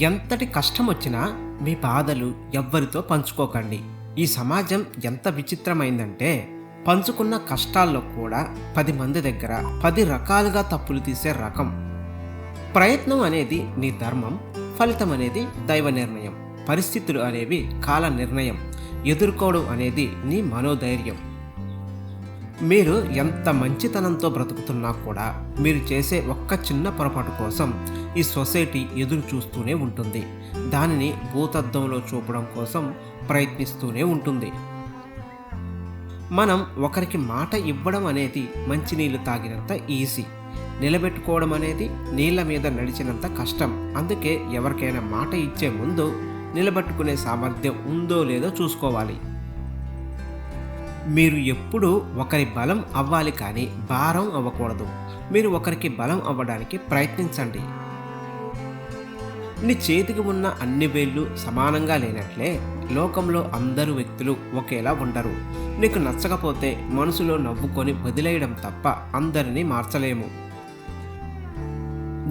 ఎంతటి కష్టం వచ్చినా మీ బాధలు ఎవ్వరితో పంచుకోకండి. ఈ సమాజం ఎంత విచిత్రమైందంటే పంచుకున్న కష్టాల్లో కూడా పది మంది దగ్గర పది రకాలుగా తప్పులు తీసే రకం. ప్రయత్నం అనేది నీ ధర్మం ఫలితం అనేది దైవ నిర్ణయం. పరిస్థితులు అనేవి కాల నిర్ణయం. ఎదుర్కోవడం అనేది నీ మనోధైర్యం. మీరు ఎంత మంచితనంతో బ్రతుకుతున్నా కూడా మీరు చేసే ఒక్క చిన్న పొరపాటు కోసం ఈ సొసైటీ ఎదురు చూస్తూనే ఉంటుంది. దానిని భూతద్దంలో చూపడం కోసం ప్రయత్నిస్తూనే ఉంటుంది. మనం ఒకరికి మాట ఇవ్వడం అనేది మంచినీళ్ళు తాగినంత ఈజీ. నిలబెట్టుకోవడం అనేది నీళ్ళ మీద నడిచినంత కష్టం. అందుకే ఎవరికైనా మాట ఇచ్చే ముందు నిలబెట్టుకునే సామర్థ్యం ఉందో లేదో చూసుకోవాలి. మీరు ఎప్పుడూ ఒకరి బలం అవ్వాలి కానీ భారం అవ్వకూడదు. మీరు ఒకరికి బలం అవ్వడానికి ప్రయత్నించండి. నీ చేతికి ఉన్న అన్ని వేళ్ళు సమానంగా లేనట్లే లోకంలో అందరు వ్యక్తులు ఒకేలా ఉండరు. నీకు నచ్చకపోతే మనసులో నవ్వుకొని వదిలేయడం తప్ప అందరినీ మార్చలేము.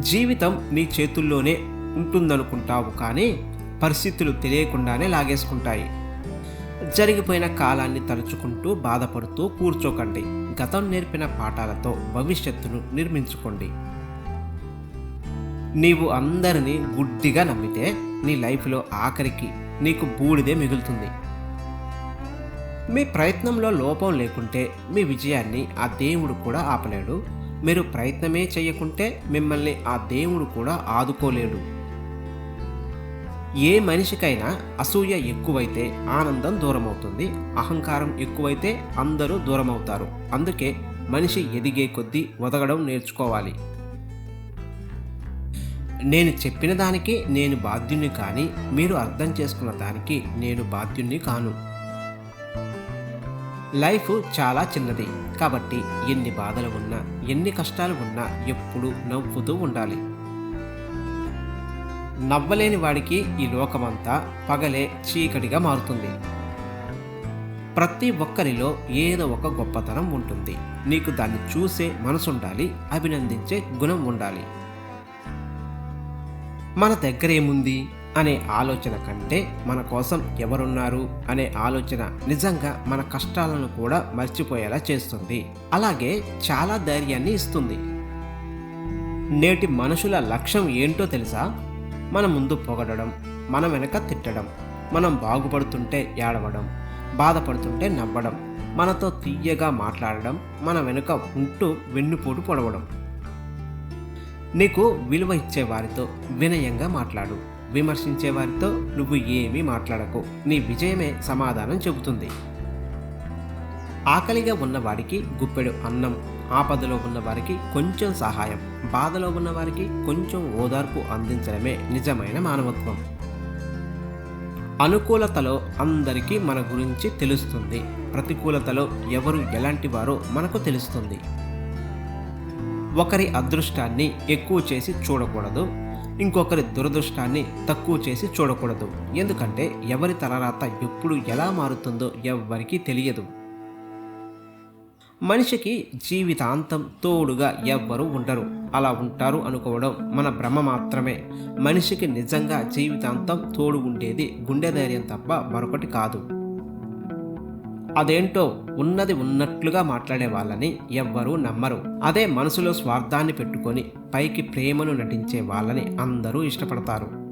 జీవితం నీ చేతుల్లోనే ఉంటుందనుకుంటావు కానీ పరిస్థితులు తెలియకుండానే లాగేసుకుంటాయి. జరిగిపోయిన కాలాన్ని తలుచుకుంటూ బాధపడుతూ కూర్చోకండి. గతం నేర్పిన పాఠాలతో భవిష్యత్తును నిర్మించుకోండి. నీవు అందరినీ గుడ్డిగా నమ్మితే నీ లైఫ్లో ఆఖరికి నీకు బూడిదే మిగులుతుంది. మీ ప్రయత్నంలో లోపం లేకుంటే మీ విజయాన్ని ఆ దేవుడు కూడా ఆపలేడు. మీరు ప్రయత్నమే చేయకుంటే మిమ్మల్ని ఆ దేవుడు కూడా ఆదుకోలేడు. ఏ మనిషికైనా అసూయ ఎక్కువైతే ఆనందం దూరమవుతుంది అహంకారం ఎక్కువైతే అందరూ దూరం అవుతారు అందుకే మనిషి ఎదిగే కొద్దీ వదగడం నేర్చుకోవాలి. నేను చెప్పిన దానికి నేను బాధ్యుణ్ణి కానీ మీరు అర్థం చేసుకున్న దానికి నేను బాధ్యుణ్ణి కాను. లైఫ్ చాలా చిన్నది. కాబట్టి ఎన్ని బాధలు ఉన్నా ఎన్ని కష్టాలు ఉన్నా ఎప్పుడూ నవ్వుతూ ఉండాలి. నవ్వలేని వాడికి ఈ లోకమంతా పగలే చీకటిగా మారుతుంది. ప్రతి ఒక్కరిలో ఏదో ఒక గొప్పతనం ఉంటుంది. నీకు దాన్ని చూసే మనసుండాలి అభినందించే గుణం ఉండాలి. మన దగ్గర ఏముంది అనే ఆలోచన కంటే మన కోసం ఎవరున్నారు? అనే ఆలోచన నిజంగా మన కష్టాలను కూడా మర్చిపోయేలా చేస్తుంది. అలాగే చాలా ధైర్యాన్ని ఇస్తుంది. నేటి మనుషుల లక్ష్యం ఏంటో తెలుసా? మన ముందు పొగడడం మన వెనక తిట్టడం మనం బాగుపడుతుంటే ఏడవడం బాధపడుతుంటే నవ్వడం మనతో తీయగా మాట్లాడడం మన వెనుక ఉంటూ వెన్నుపోటు పొడవడం. నీకు విలువ ఇచ్చే వారితో వినయంగా మాట్లాడు. విమర్శించే వారితో నువ్వు ఏమీ మాట్లాడకు. నీ విజయమే సమాధానం చెబుతుంది. ఆకలిగా ఉన్నవాడికి గుప్పెడు అన్నం ఆపదలో ఉన్నవారికి కొంచెం సహాయం. బాధలో ఉన్నవారికి కొంచెం ఓదార్పు అందించడమే నిజమైన మానవత్వం. అనుకూలతలో అందరికీ మన గురించి తెలుస్తుంది. ప్రతికూలతలో ఎవరు ఎలాంటి వారో మనకు తెలుస్తుంది. ఒకరి అదృష్టాన్ని ఎక్కువ చేసి చూడకూడదు. ఇంకొకరి దురదృష్టాన్ని తక్కువ చేసి చూడకూడదు. ఎందుకంటే ఎవరి తలరాత ఎప్పుడు ఎలా మారుతుందో ఎవ్వరికీ తెలియదు. మనిషికి జీవితాంతం తోడుగా ఎవ్వరూ ఉండరు. అలా ఉంటారు అనుకోవడం మన భ్రమ మాత్రమే. మనిషికి నిజంగా జీవితాంతం తోడు ఉండేది గుండె ధైర్యం తప్ప మరొకటి కాదు. అదేంటో ఉన్నది ఉన్నట్లుగా మాట్లాడే వాళ్ళని ఎవ్వరూ నమ్మరు. అదే మనసులో స్వార్థాన్ని పెట్టుకొని పైకి ప్రేమను నటించే వాళ్ళని అందరూ ఇష్టపడతారు.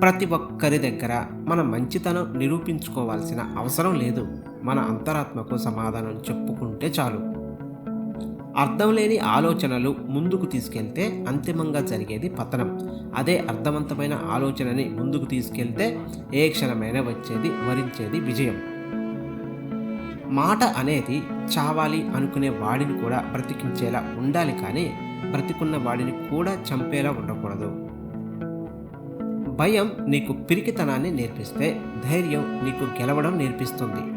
ప్రతి ఒక్కరి దగ్గర మన మంచితనం నిరూపించుకోవాల్సిన అవసరం లేదు. మన అంతరాత్మకు సమాధానం చెప్పుకుంటే చాలు. అర్థం లేని ఆలోచనలు ముందుకు తీసుకెళ్తే అంతిమంగా జరిగేది పతనం. అదే అర్థవంతమైన ఆలోచనని ముందుకు తీసుకెళ్తే ఏ క్షణమైనా వచ్చేది వరించేది విజయం. మాట అనేది చావాలి అనుకునే వాడిని కూడా బ్రతికించేలా ఉండాలి కానీ బ్రతికున్న వాడిని కూడా చంపేలా ఉండకూడదు. భయం నీకు పిరికితనాన్ని నేర్పిస్తే ధైర్యం నీకు గెలవడం నేర్పిస్తుంది.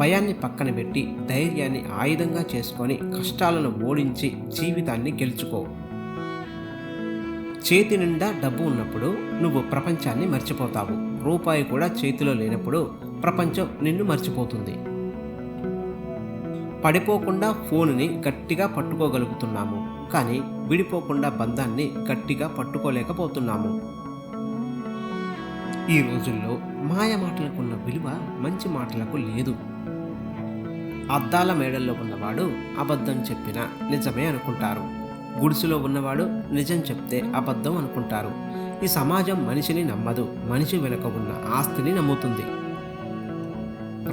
భయాన్ని పక్కన పెట్టి ధైర్యాన్ని ఆయుధంగా చేసుకొని కష్టాలను ఓడించి జీవితాన్ని గెలుచుకో. చేతి నిండా డబ్బు ఉన్నప్పుడు నువ్వు ప్రపంచాన్ని మర్చిపోతావు. రూపాయి కూడా చేతిలో లేనప్పుడు ప్రపంచం నిన్ను మర్చిపోతుంది. పడిపోకుండా ఫోనుని గట్టిగా పట్టుకోగలుగుతున్నాము. కానీ విడిపోకుండా బంధాన్ని గట్టిగా పట్టుకోలేకపోతున్నాము. ఈ రోజుల్లో మాయ మాటలకున్న విలువ మంచి మాటలకు లేదు. అద్దాల మేడల్లో ఉన్నవాడు అబద్ధం చెప్పినా నిజమే అనుకుంటారు. గుడిసెలో ఉన్నవాడు నిజం చెప్తే అబద్ధం అనుకుంటారు. ఈ సమాజం మనిషిని నమ్మదు మనిషి వెనుక ఉన్న ఆస్తిని నమ్ముతుంది.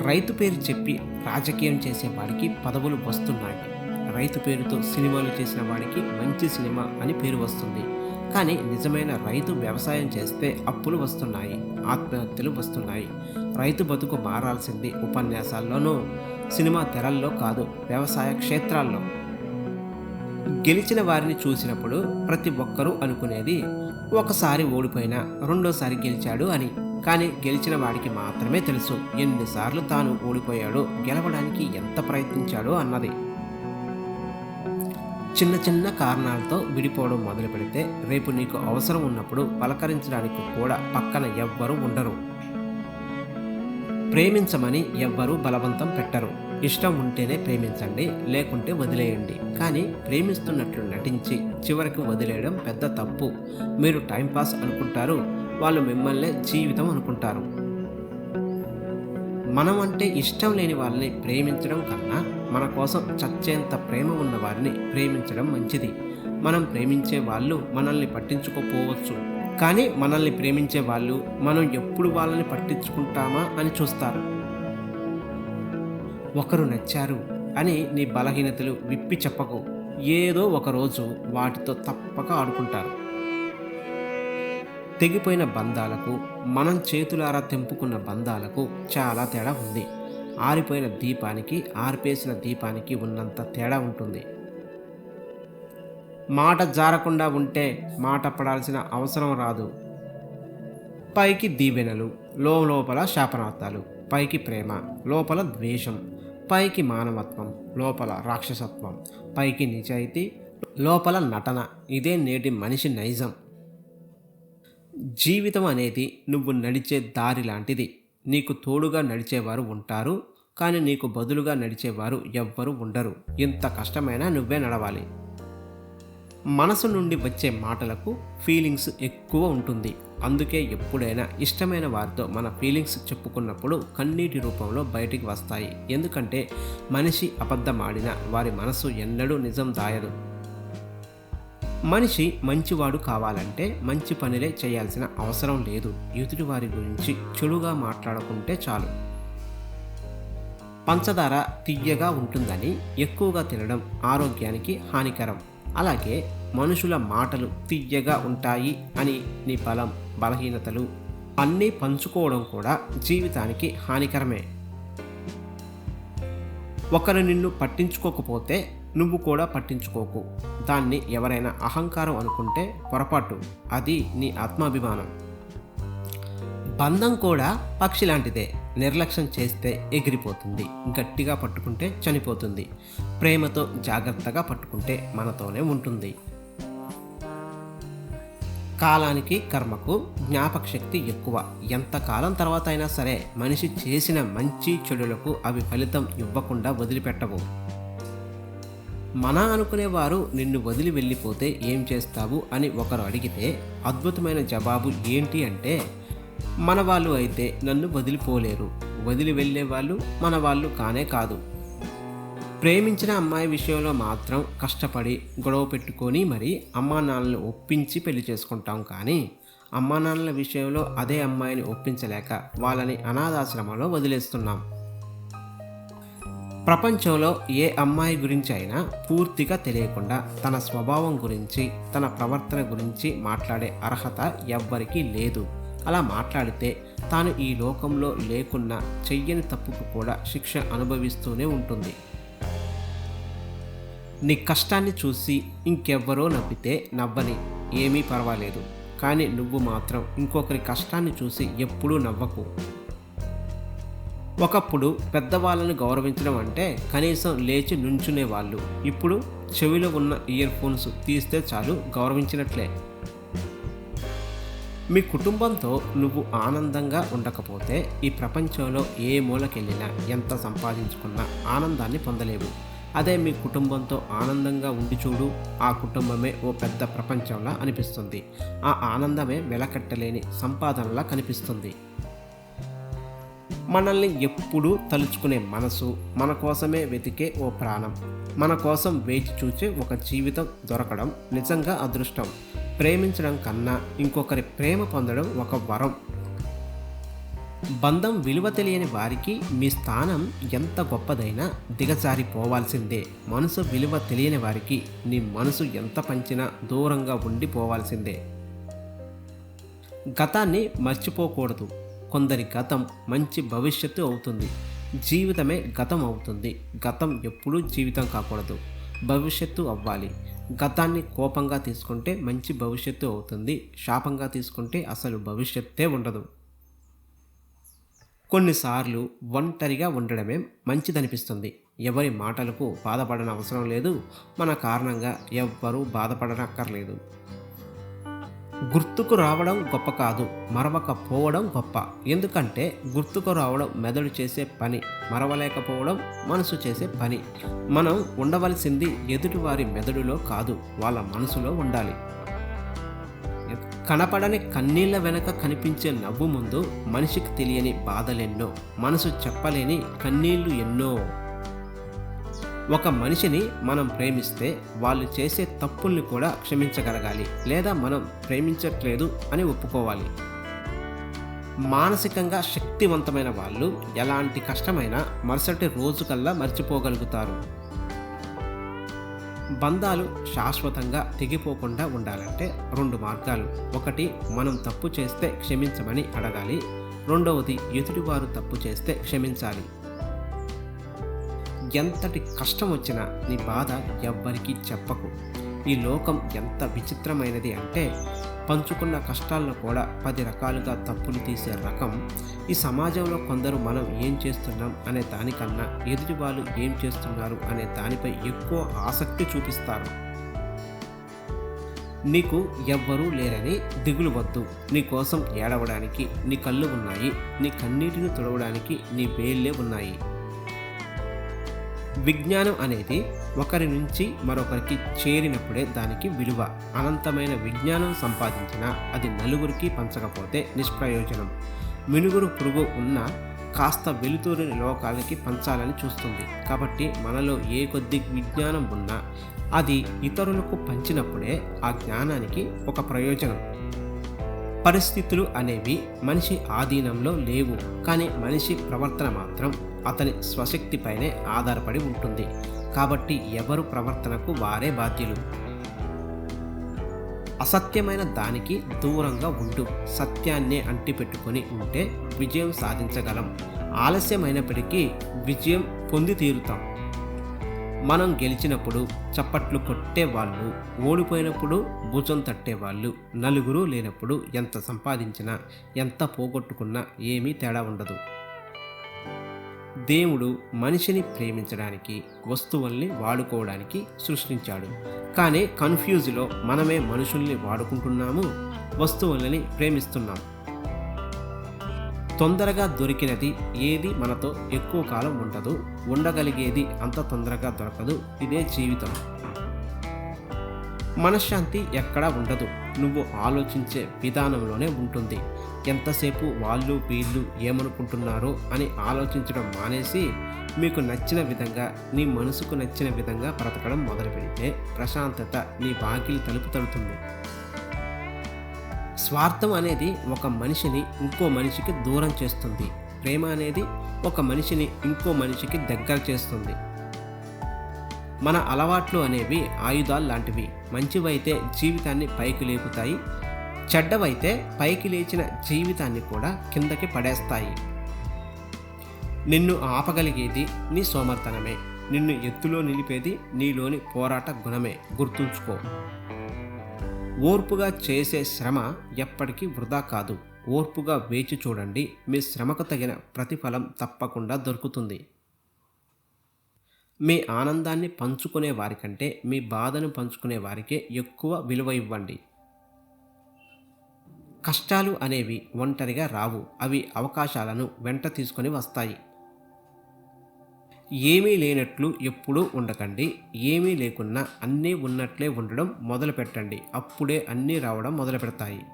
రైతు పేరు చెప్పి రాజకీయం చేసే వాడికి పదవులు వస్తున్నాయి. రైతు పేరుతో సినిమాలు చేసిన వాడికి మంచి సినిమా అని పేరు వస్తుంది. కానీ నిజమైన రైతు వ్యవసాయం చేస్తే అప్పులు వస్తున్నాయి ఆత్మహత్యలు వస్తున్నాయి. రైతు బతుకు మారాల్సింది ఉపన్యాసాల్లోనూ సినిమా తెరల్లో కాదు వ్యవసాయ క్షేత్రాల్లో. గెలిచిన వారిని చూసినప్పుడు ప్రతి ఒక్కరూ అనుకునేది ఒకసారి ఓడిపోయినా రెండోసారి గెలిచాడు అని. కానీ గెలిచిన వాడికి మాత్రమే తెలుసు ఎన్నిసార్లు తాను ఓడిపోయాడో గెలవడానికి ఎంత ప్రయత్నించాడో అన్నది. చిన్న చిన్న కారణాలతో విడిపోవడం మొదలు పెడితే రేపు నీకు అవసరం ఉన్నప్పుడు పలకరించడానికి కూడా పక్కన ఎవ్వరూ ఉండరు. ప్రేమించమని ఎవ్వరూ బలవంతం పెట్టరు. ఇష్టం ఉంటేనే ప్రేమించండి లేకుంటే వదిలేయండి. కానీ ప్రేమిస్తున్నట్లు నటించి చివరికి వదిలేయడం పెద్ద తప్పు. మీరు టైంపాస్ అనుకుంటారు వాళ్ళు మిమ్మల్నే జీవితం అనుకుంటారు. మనం అంటే ఇష్టం లేని వాళ్ళని ప్రేమించడం కన్నా మన కోసం చచ్చేంత ప్రేమ ఉన్న వారిని ప్రేమించడం మంచిది. మనం ప్రేమించే వాళ్ళు మనల్ని పట్టించుకోపోవచ్చు. కానీ మనల్ని ప్రేమించే వాళ్ళు మనం ఎప్పుడు వాళ్ళని పట్టించుకుంటామా అని చూస్తారు. ఒకరు నచ్చారు అని నీ బలహీనతలు విప్పి చెప్పకు. ఏదో ఒకరోజు వాటితో తప్పక ఆడుకుంటారు. తెగిపోయిన బంధాలకు మనం చేతులారా తెంపుకున్న బంధాలకు చాలా తేడా ఉంది. ఆరిపోయిన దీపానికి ఆర్పేసిన దీపానికి ఉన్నంత తేడా ఉంటుంది. మాట జారకుండా ఉంటే మాట పడాల్సిన అవసరం రాదు. పైకి దీవెనలు లోపల శాపనార్థాలు పైకి ప్రేమ లోపల ద్వేషం పైకి మానవత్వం లోపల రాక్షసత్వం పైకి నిజాయితీ లోపల నటన ఇదే నేటి మనిషి నైజం. జీవితం అనేది నువ్వు నడిచే దారి లాంటిది. నీకు తోడుగా నడిచేవారు ఉంటారు కానీ నీకు బదులుగా నడిచేవారు ఎవ్వరూ ఉండరు. ఇంత కష్టమైనా నువ్వే నడవాలి. మనసు నుండి వచ్చే మాటలకు ఫీలింగ్స్ ఎక్కువ ఉంటుంది. అందుకే ఎప్పుడైనా ఇష్టమైన వారితో మన ఫీలింగ్స్ చెప్పుకున్నప్పుడు కన్నీటి రూపంలో బయటికి వస్తాయి. ఎందుకంటే మనిషి అబద్ధమాడిన వారి మనసు ఎన్నడూ నిజం దాయదు. మనిషి మంచివాడు కావాలంటే మంచి పనులే చేయాల్సిన అవసరం లేదు. ఎదుటి వారి గురించి చెడుగా మాట్లాడుకుంటే చాలు. పంచదార తియ్యగా ఉంటుందని ఎక్కువగా తినడం ఆరోగ్యానికి హానికరం. అలాగే మనుషుల మాటలు తియ్యగా ఉంటాయి అని నీ బలం బలహీనతలు అన్నీ పంచుకోవడం కూడా జీవితానికి హానికరమే. ఒకరు నిన్ను పట్టించుకోకపోతే నువ్వు కూడా పట్టించుకోకు. దాన్ని ఎవరైనా అహంకారం అనుకుంటే పొరపాటు. అది నీ ఆత్మాభిమానం. బంధం కూడా పక్షి లాంటిదే. నిర్లక్ష్యం చేస్తే ఎగిరిపోతుంది. గట్టిగా పట్టుకుంటే చనిపోతుంది. ప్రేమతో జాగ్రత్తగా పట్టుకుంటే మనతోనే ఉంటుంది. కాలానికి కర్మకు జ్ఞాపక శక్తి ఎక్కువ. ఎంత కాలం తర్వాత అయినా సరే మనిషి చేసిన మంచి చెడులకు అవి ఫలితం ఇవ్వకుండా వదిలిపెట్టవు. మన అనుకునేవారు నిన్ను వదిలి వెళ్ళిపోతే ఏం చేస్తావు అని ఒకరు అడిగితే అద్భుతమైన జవాబు ఏంటి అంటే మన వాళ్ళు అయితే నన్ను వదిలిపోలేరు. వదిలి వెళ్ళే వాళ్ళు మన వాళ్ళు కానే కాదు. ప్రేమించిన అమ్మాయి విషయంలో మాత్రం కష్టపడి గొడవ పెట్టుకొని మరి అమ్మా నాన్నలను ఒప్పించి పెళ్ళి చేసుకుంటాం కానీ అమ్మా నాన్నల విషయంలో అదే అమ్మాయిని ఒప్పించలేక వాళ్ళని అనాథాశ్రమంలో వదిలేస్తున్నాం. ప్రపంచంలో ఏ అమ్మాయి గురించి అయినా పూర్తిగా తెలియకుండా తన స్వభావం గురించి తన ప్రవర్తన గురించి మాట్లాడే అర్హత ఎవ్వరికీ లేదు. అలా మాట్లాడితే తాను ఈ లోకంలో లేకున్నా చెయ్యని తప్పుకు కూడా శిక్ష అనుభవిస్తూనే ఉంటుంది. నీ కష్టాన్ని చూసి ఇంకెవ్వరో నవ్వితే నవ్వని ఏమీ పర్వాలేదు. కానీ నువ్వు మాత్రం ఇంకొకరి కష్టాన్ని చూసి ఎప్పుడూ నవ్వకు. ఒకప్పుడు పెద్దవాళ్ళని గౌరవించడం అంటే కనీసం లేచి నుంచునే వాళ్ళు. ఇప్పుడు చెవిలో ఉన్న ఇయర్ ఫోన్స్ తీస్తే చాలు గౌరవించినట్లే. మీ కుటుంబంతో నువ్వు ఆనందంగా ఉండకపోతే ఈ ప్రపంచంలో ఏ మూలకెళ్ళినా ఎంత సంపాదించుకున్నా ఆనందాన్ని పొందలేవు. అదే మీ కుటుంబంతో ఆనందంగా ఉండి చూడు. ఆ కుటుంబమే ఓ పెద్ద ప్రపంచంలా అనిపిస్తుంది. ఆ ఆనందమే వెలకట్టలేని సంపాదనలా కనిపిస్తుంది. మనల్ని ఎప్పుడూ తలుచుకునే మనసు మన కోసమే వెతికే ఓ ప్రాణం. మన కోసం వేచి చూచే ఒక జీవితం దొరకడం నిజంగా అదృష్టం. ప్రేమించడం కన్నా ఇంకొకరి ప్రేమ పొందడం ఒక వరం. బంధం విలువ తెలియని వారికి మీ స్థానం ఎంత గొప్పదైనా దిగజారిపోవాల్సిందే. మనసు విలువ తెలియని వారికి నీ మనసు ఎంత పంచినా దూరంగా ఉండిపోవాల్సిందే. గతాన్ని మర్చిపోకూడదు. కొందరి గతం మంచి భవిష్యత్తు అవుతుంది. జీవితమే గతం అవుతుంది. గతం ఎప్పుడూ జీవితం కాకూడదు. భవిష్యత్తు అవ్వాలి. గతాన్ని కోపంగా తీసుకుంటే మంచి భవిష్యత్తు అవుతుంది. శాపంగా తీసుకుంటే అసలు భవిష్యత్తే ఉండదు. కొన్నిసార్లు ఒంటరిగా ఉండడమే మంచిదనిపిస్తుంది. ఎవరి మాటలకు బాధపడన అవసరం లేదు. మన కారణంగా ఎవ్వరూ బాధపడనక్కర్లేదు. గుర్తుకు రావడం గొప్ప కాదు. మరవకపోవడం గొప్ప. ఎందుకంటే గుర్తుకు రావడం మెదడు చేసే పని మరవలేకపోవడం మనసు చేసే పని. మనం ఉండవలసింది ఎదుటివారి మెదడులో కాదు వాళ్ళ మనసులో ఉండాలి. కనపడని కన్నీళ్ళ వెనక కనిపించే నవ్వు ముందు మనిషికి తెలియని బాధలెన్నో మనసు చెప్పలేని కన్నీళ్ళు ఎన్నో. ఒక మనిషిని మనం ప్రేమిస్తే వాళ్ళు చేసే తప్పుల్ని కూడా క్షమించగలగాలి లేదా మనం ప్రేమించట్లేదు అని ఒప్పుకోవాలి. మానసికంగా శక్తివంతమైన వాళ్ళు ఎలాంటి కష్టమైనా మరుసటి రోజుకల్లా మర్చిపోగలుగుతారు. బంధాలు శాశ్వతంగా తెగిపోకుండా ఉండాలంటే రెండు మార్గాలు. ఒకటి మనం తప్పు చేస్తే క్షమించమని అడగాలి. రెండవది ఎదుటివారు తప్పు చేస్తే క్షమించాలి. ఎంతటి కష్టం వచ్చినా నీ బాధ ఎవ్వరికీ చెప్పకు. ఈ లోకం ఎంత విచిత్రమైనది అంటే పంచుకున్న కష్టాలను కూడా పది రకాలుగా తప్పులు తీసే రకం ఈ సమాజంలో కొందరు మనం ఏం చేస్తున్నాం అనే దానికన్నా ఎదుటి వాళ్ళు ఏం చేస్తున్నారు అనే దానిపై ఎక్కువ ఆసక్తి చూపిస్తారు. నీకు ఎవ్వరూ లేరని దిగులు వద్దు. నీ కోసం ఏడవడానికి నీ కళ్ళు ఉన్నాయి. నీ కన్నీటిని తుడవడానికి నీ వేళ్ళే ఉన్నాయి. విజ్ఞానం అనేది ఒకరి నుంచి మరొకరికి చేరినప్పుడే దానికి విలువ. అనంతమైన విజ్ఞానం సంపాదించినా అది నలుగురికి పంచకపోతే నిష్ప్రయోజనం. మినుగురు పురుగు ఉన్న కాస్త వెలుతురుని లోకాలకి పంచాలని చూస్తుంది. కాబట్టి మనలో ఏ కొద్ది విజ్ఞానం ఉన్నా అది ఇతరులకు పంచినప్పుడే ఆ జ్ఞానానికి ఒక ప్రయోజనం. పరిస్థితులు అనేవి మనిషి ఆధీనంలో లేవు. కానీ మనిషి ప్రవర్తన మాత్రం అతని స్వశక్తిపైనే ఆధారపడి ఉంటుంది. కాబట్టి ఎవరు ప్రవర్తనకు వారే బాధ్యులు? అసత్యమైన దానికి దూరంగా ఉండు. సత్యాన్నే అంటిపెట్టుకొని ఉంటే విజయం సాధించగలం. ఆలస్యమైనప్పటికీ విజయం పొంది తీరుతాం. మనం గెలిచినప్పుడు చప్పట్లు కొట్టేవాళ్ళు ఓడిపోయినప్పుడు భుజం తట్టేవాళ్ళు నలుగురు లేనప్పుడు ఎంత సంపాదించినా ఎంత పోగొట్టుకున్నా ఏమీ తేడా ఉండదు. దేవుడు మనిషిని ప్రేమించడానికి వస్తువుల్ని వాడుకోవడానికి సృష్టించాడు. కానీ కన్ఫ్యూజ్లో మనమే మనుషుల్ని వాడుకుంటున్నాము వస్తువులని ప్రేమిస్తున్నాం. తొందరగా దొరికినది ఏది మనతో ఎక్కువ కాలం ఉండదు ఉండగలిగేది అంత తొందరగా దొరకదు ఇదే జీవితం. మనశ్శాంతి ఎక్కడా ఉండదు. నువ్వు ఆలోచించే విధానంలోనే ఉంటుంది. ఎంతసేపు వాళ్ళు వీళ్ళు ఏమనుకుంటున్నారో అని ఆలోచించడం మానేసి మీకు నచ్చిన విధంగా నీ మనసుకు నచ్చిన విధంగా బ్రతకడం మొదలు పెడితే ప్రశాంతత నీ బాకీలు తలుపు తడుతుంది. స్వార్థం అనేది ఒక మనిషిని ఇంకో మనిషికి దూరం చేస్తుంది. ప్రేమ అనేది ఒక మనిషిని ఇంకో మనిషికి దగ్గర చేస్తుంది. మన అలవాట్లు అనేవి ఆయుధాలు లాంటివి. మంచివైతే జీవితాన్ని పైకి లేపుతాయి చెడ్డవైతే పైకి లేచిన జీవితాన్ని కూడా కిందకి పడేస్తాయి. నిన్ను ఆపగలిగేది నీ సోమర్తనమే. నిన్ను ఎత్తులో నిలిపేది నీలోని పోరాట గుణమే. గుర్తుంచుకో. ఓర్పుగా చేసే శ్రమ ఎప్పటికీ వృధా కాదు. ఓర్పుగా వేచి చూడండి. మీ శ్రమకు తగిన ప్రతిఫలం తప్పకుండా దొరుకుతుంది. మీ ఆనందాన్ని పంచుకునే వారికంటే మీ బాధను పంచుకునే వారికే ఎక్కువ విలువ ఇవ్వండి. కష్టాలు అనేవి ఒంటరిగా రావు. అవి అవకాశాలను వెంట తీసుకొని వస్తాయి. ఏమీ లేనట్లు ఎప్పుడూ ఉండకండి. ఏమీ లేకున్నా అన్నీ ఉన్నట్లే ఉండడం మొదలు పెట్టండి అప్పుడే అన్నీ రావడం మొదలు పెడతాయి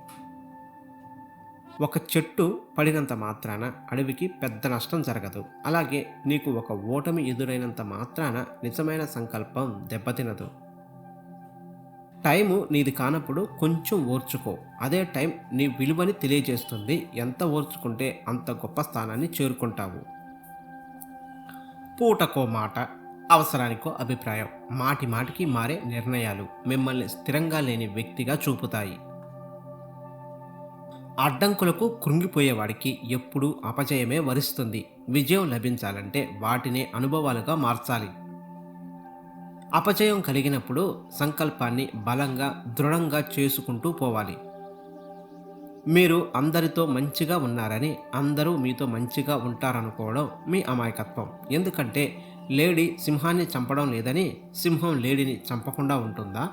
ఒక చెట్టు పడినంత మాత్రాన అడవికి పెద్ద నష్టం జరగదు. అలాగే నీకు ఒక ఓటమి ఎదురైనంత మాత్రాన నిజమైన సంకల్పం దెబ్బతినదు. టైము నీది కానప్పుడు కొంచెం ఓర్చుకో. అదే టైం నీ విలువని తెలియజేస్తుంది. ఎంత ఓర్చుకుంటే అంత గొప్ప స్థానాన్ని చేరుకుంటావు. పూటకో మాట అవసరానికో అభిప్రాయం. మాటి మాటికి మారే నిర్ణయాలు మిమ్మల్ని స్థిరంగా లేని వ్యక్తిగా చూపుతాయి. అడ్డంకులకు కృంగిపోయేవాడికి ఎప్పుడూ అపజయమే వరిస్తుంది. విజయం లభించాలంటే వాటినే అనుభవాలుగా మార్చాలి. అపజయం కలిగినప్పుడు సంకల్పాన్ని బలంగా దృఢంగా చేసుకుంటూ పోవాలి. మీరు అందరితో మంచిగా ఉన్నారని అందరూ మీతో మంచిగా ఉంటారనుకోవడం మీ అమాయకత్వం. ఎందుకంటే లేడీ సింహాన్ని చంపడం లేదని సింహం లేడీని చంపకుండా ఉంటుందా?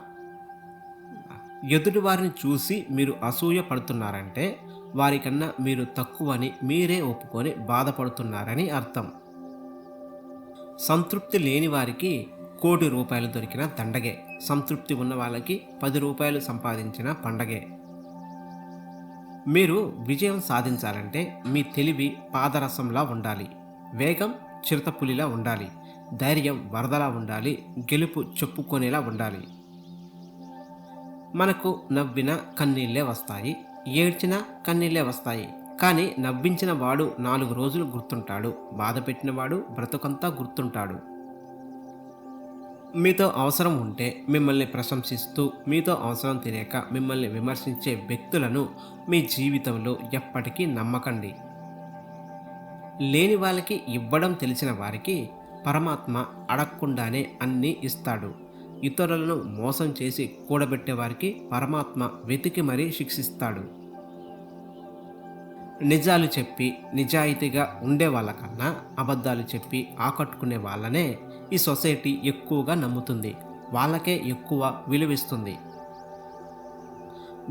ఎదుటివారిని చూసి మీరు అసూయ పడుతున్నారంటే వారికన్నా మీరు తక్కువని మీరే ఒప్పుకొని బాధపడుతున్నారని అర్థం. సంతృప్తి లేని వారికి కోటి రూపాయలు దొరికిన దండగే. సంతృప్తి ఉన్న వాళ్ళకి పది రూపాయలు సంపాదించిన పండగే. మీరు విజయం సాధించాలంటే మీ తెలివి పాదరసంలా ఉండాలి. వేగం చిరుతపులిలా ఉండాలి. ధైర్యం వరదలా ఉండాలి. గెలుపు చెప్పుకునేలా ఉండాలి. మనకు నవ్విన కన్నీళ్ళే వస్తాయి ఏడ్చిన కన్నీళ్ళే వస్తాయి. కానీ నవ్వించిన వాడు నాలుగు రోజులు గుర్తుంటాడు. బాధ పెట్టినవాడు బ్రతుకంతా గుర్తుంటాడు. మీతో అవసరం ఉంటే మిమ్మల్ని ప్రశంసిస్తూ మీతో అవసరం తెలియక మిమ్మల్ని విమర్శించే వ్యక్తులను మీ జీవితంలో ఎప్పటికీ నమ్మకండి. లేని వాళ్ళకి ఇవ్వడం తెలిసిన వారికి పరమాత్మ అడగకుండానే అన్నీ ఇస్తాడు. ఇతరులను మోసం చేసి కూడబెట్టే వారికి పరమాత్మ వెతికి మరీ శిక్షిస్తాడు. నిజాలు చెప్పి నిజాయితీగా ఉండే వాళ్ళకన్నా అబద్ధాలు చెప్పి ఆకట్టుకునే వాళ్ళనే ఈ సొసైటీ ఎక్కువగా నమ్ముతుంది. వాళ్ళకే ఎక్కువ విలువిస్తుంది.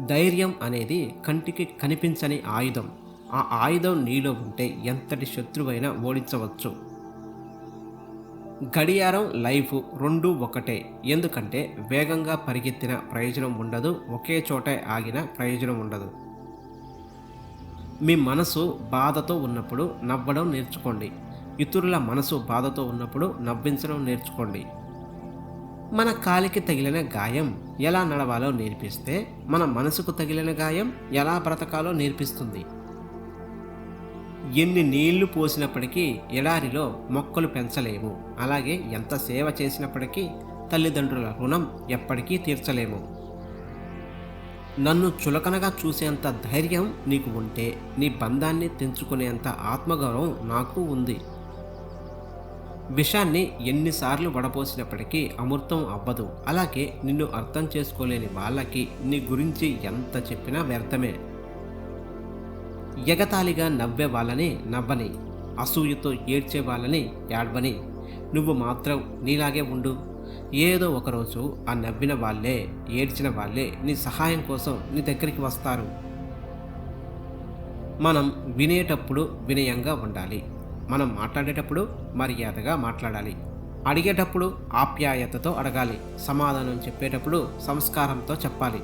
ధైర్యం అనేది కంటికి కనిపించని ఆయుధం. ఆ ఆయుధం నీలో ఉంటే ఎంతటి శత్రువైనా ఓడించవచ్చు. గడియారం లైఫ్ రెండు ఒకటే. ఎందుకంటే వేగంగా పరిగెత్తిన ప్రయోజనం ఉండదు ఒకే చోట ఆగిన ప్రయోజనం ఉండదు. మీ మనసు బాధతో ఉన్నప్పుడు నవ్వడం నేర్చుకోండి. ఇతరుల మనసు బాధతో ఉన్నప్పుడు నవ్వించడం నేర్చుకోండి. మన కాలికి తగిలిన గాయం ఎలా నడవాలో నేర్పిస్తే మన మనసుకు తగిలిన గాయం ఎలా బ్రతకాలో నేర్పిస్తుంది. ఎన్ని నీళ్ళు పోసినప్పటికీ ఎడారిలో మొక్కలు పెంచలేము. అలాగే ఎంత సేవ చేసినప్పటికీ తల్లిదండ్రుల రుణం ఎప్పటికీ తీర్చలేము. నన్ను చులకనగా చూసేంత ధైర్యం నీకు ఉంటే నీ బంధాన్ని తెంచుకునేంత ఆత్మగౌరవం నాకు ఉంది. విషాన్ని ఎన్నిసార్లు వడపోసినప్పటికీ అమృతం అవ్వదు. అలాగే నిన్ను అర్థం చేసుకోలేని వాళ్ళకి నీ గురించి ఎంత చెప్పినా వ్యర్థమే. ఎగతాళిగా నవ్వే వాళ్ళని నవ్వని అసూయతో ఏడ్చే వాళ్ళని ఏడ్వని. నువ్వు మాత్రం నీలాగే ఉండు. ఏదో ఒకరోజు ఆ నవ్విన వాళ్ళే ఏడ్చిన వాళ్ళే నీ సహాయం కోసం నీ దగ్గరికి వస్తారు. మనం వినేటప్పుడు వినయంగా ఉండాలి. మనం మాట్లాడేటప్పుడు మర్యాదగా మాట్లాడాలి. అడిగేటప్పుడు ఆప్యాయతతో అడగాలి. సమాధానం చెప్పేటప్పుడు సంస్కారంతో చెప్పాలి.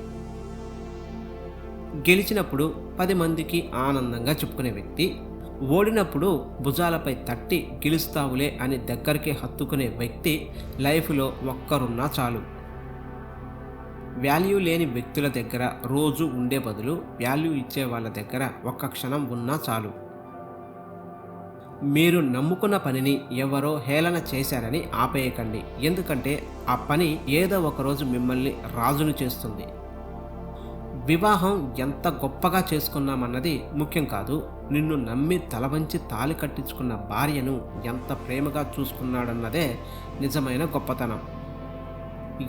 గెలిచినప్పుడు పది మందికి ఆనందంగా చెప్పుకునే వ్యక్తి. ఓడినప్పుడు భుజాలపై తట్టి గెలుస్తావులే అని దగ్గరికి హత్తుకునే వ్యక్తి లైఫ్లో ఒక్కరున్నా చాలు. వాల్యూ లేని వ్యక్తుల దగ్గర రోజు ఉండే బదులు వాల్యూ ఇచ్చే వాళ్ళ దగ్గర ఒక్క క్షణం ఉన్నా చాలు. మీరు నమ్ముకున్న పనిని ఎవరో హేళన చేశారని ఆపేయకండి. ఎందుకంటే ఆ పని ఏదో ఒకరోజు మిమ్మల్ని రాజును చేస్తుంది. వివాహం ఎంత గొప్పగా చేసుకున్నామన్నది ముఖ్యం కాదు. నిన్ను నమ్మి తలవంచి తాలి కట్టించుకున్న భార్యను ఎంత ప్రేమగా చూసుకున్నాడన్నదే నిజమైన గొప్పతనం.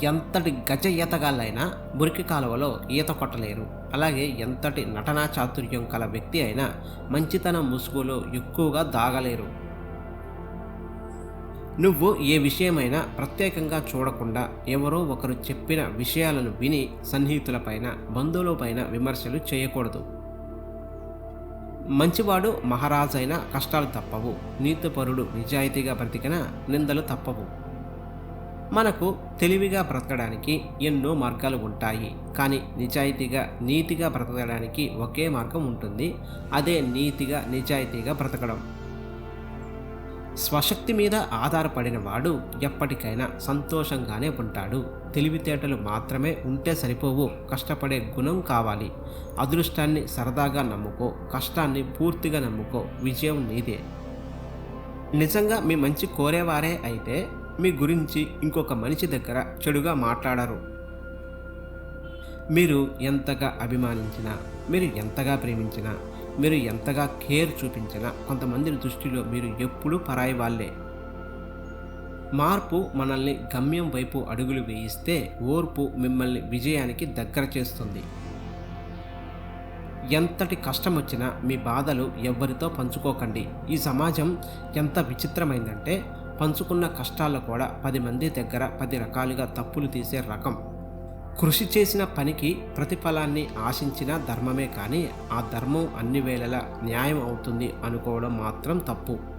ఎంతటి గజ ఈతగాళ్ళైనా మురికి కాలువలో ఈత కొట్టలేరు. అలాగే ఎంతటి నటనా చాతుర్యం కల వ్యక్తి అయినా మంచితనం ముసుగులో ఎక్కువగా దాగలేరు. నువ్వు ఏ విషయమైనా ప్రత్యేకంగా చూడకుండా ఎవరో ఒకరు చెప్పిన విషయాలను విని సన్నిహితులపైన బంధువులపైన విమర్శలు చేయకూడదు. మంచివాడు మహారాజైన కష్టాలు తప్పవు. నీతిపరుడు నిజాయితీగా బ్రతికిన నిందలు తప్పవు. మనకు తెలివిగా బ్రతకడానికి ఎన్నో మార్గాలు ఉంటాయి. కానీ నిజాయితీగా నీతిగా బ్రతకడానికి ఒకే మార్గం ఉంటుంది. అదే నీతిగా నిజాయితీగా బ్రతకడం. స్వశక్తి మీద ఆధారపడిన వాడు ఎప్పటికైనా సంతోషంగానే ఉంటాడు. తెలివితేటలు మాత్రమే ఉంటే సరిపోవు. కష్టపడే గుణం కావాలి. అదృష్టాన్ని సరదాగా నమ్ముకో. కష్టాన్ని పూర్తిగా నమ్ముకో. విజయం నీదే. నిజంగా మీ మంచి కోరేవారే అయితే మీ గురించి ఇంకొక మనిషి దగ్గర చెడుగా మాట్లాడరు. మీరు ఎంతగా అభిమానించినా మీరు ఎంతగా ప్రేమించినా మీరు ఎంతగా కేర్ చూపించినా కొంతమంది దృష్టిలో మీరు ఎప్పుడూ పరాయి వాళ్ళే. మార్పు మనల్ని గమ్యం వైపు అడుగులు వేయిస్తే ఓర్పు మిమ్మల్ని విజయానికి దగ్గర చేస్తుంది. ఎంతటి కష్టం వచ్చినా మీ బాధలు ఎవ్వరితో పంచుకోకండి. ఈ సమాజం ఎంత విచిత్రమైందంటే పంచుకున్న కష్టాల్లో కూడా పది మంది దగ్గర పది రకాలుగా తప్పులు తీసే రకం. కృషి చేసిన పనికి ప్రతిఫలాన్ని ఆశించిన ధర్మమే కానీ ఆ ధర్మం అన్ని వేళలా న్యాయం అవుతుంది అనుకోవడం మాత్రం తప్పు.